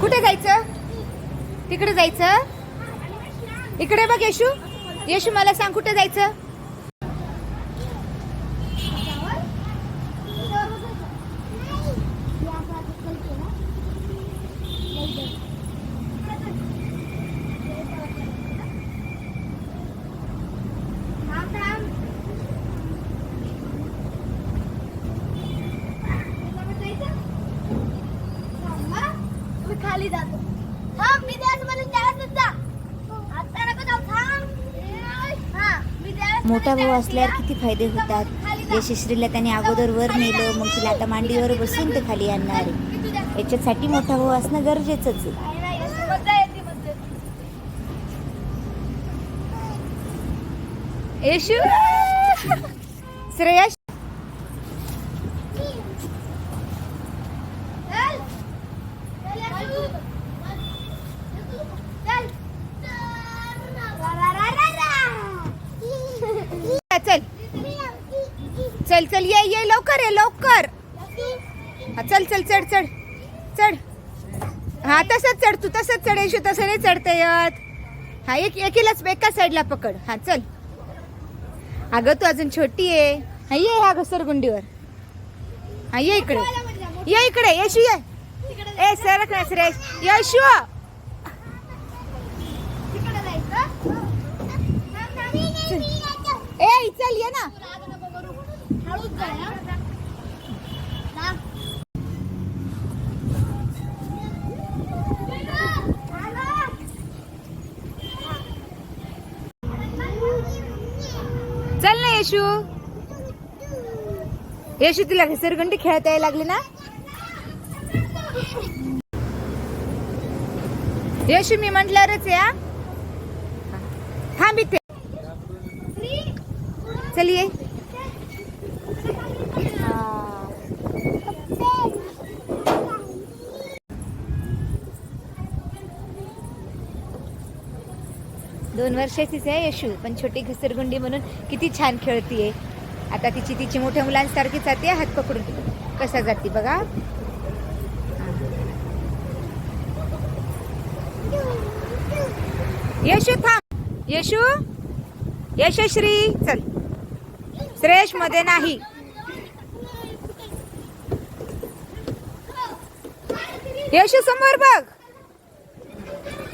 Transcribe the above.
कुठे जायचं? तिकडे जायचं? इकडे बघ येशू. येशू मला सांग कुठे जायचं? खाली जातो. थांब मी त्याच मला त्यालाच जा आता नको जाऊ थांब. हा मी मोठा भाऊ असल्यावर किती फायदे होतात? यशस्वीला त्याने अगोदर वर नेलं मग तिला आता मांडीवर बसून ते खाली आणणार याच्यासाठी मोठा भाऊ असणं गरजेचंच आहे. येशू? श्रेयश चल चल याशू. चल रा, रा, रा, रा, रा. चल चल चल ये ये लवकर ये लवकर. हा, चल चल चढ चढ चढ. हा तसंच चढ तू तसंच चढ येशू तसं नाही चढता येत. हा एक एकीलाच एका साईडला पकड. हा चल. अगं तू अजून छोटी आहे. हा ये ह्या घसरगुंडीवर हा ये इकडे. ये इकडे येशू ये. ए सरक ना सुरेश येशू. येशू? येशू तुला घसरगुंडी खेळता यायला लागली ना? येशू मी म्हटल्यावरच या. थांब इथे. चल ये. दोन वर्षाचीच आहे यशू पण छोटी घसरगुंडी म्हणून किती छान खेळतीये. आता तिची तिची मोठ्या मुलांसारखी जाते हात पकडून कसा जाते बघा. यशू थांब. यशू? यशश्री चल. श्रेयशमध्ये नाही. यशू समोर बघ.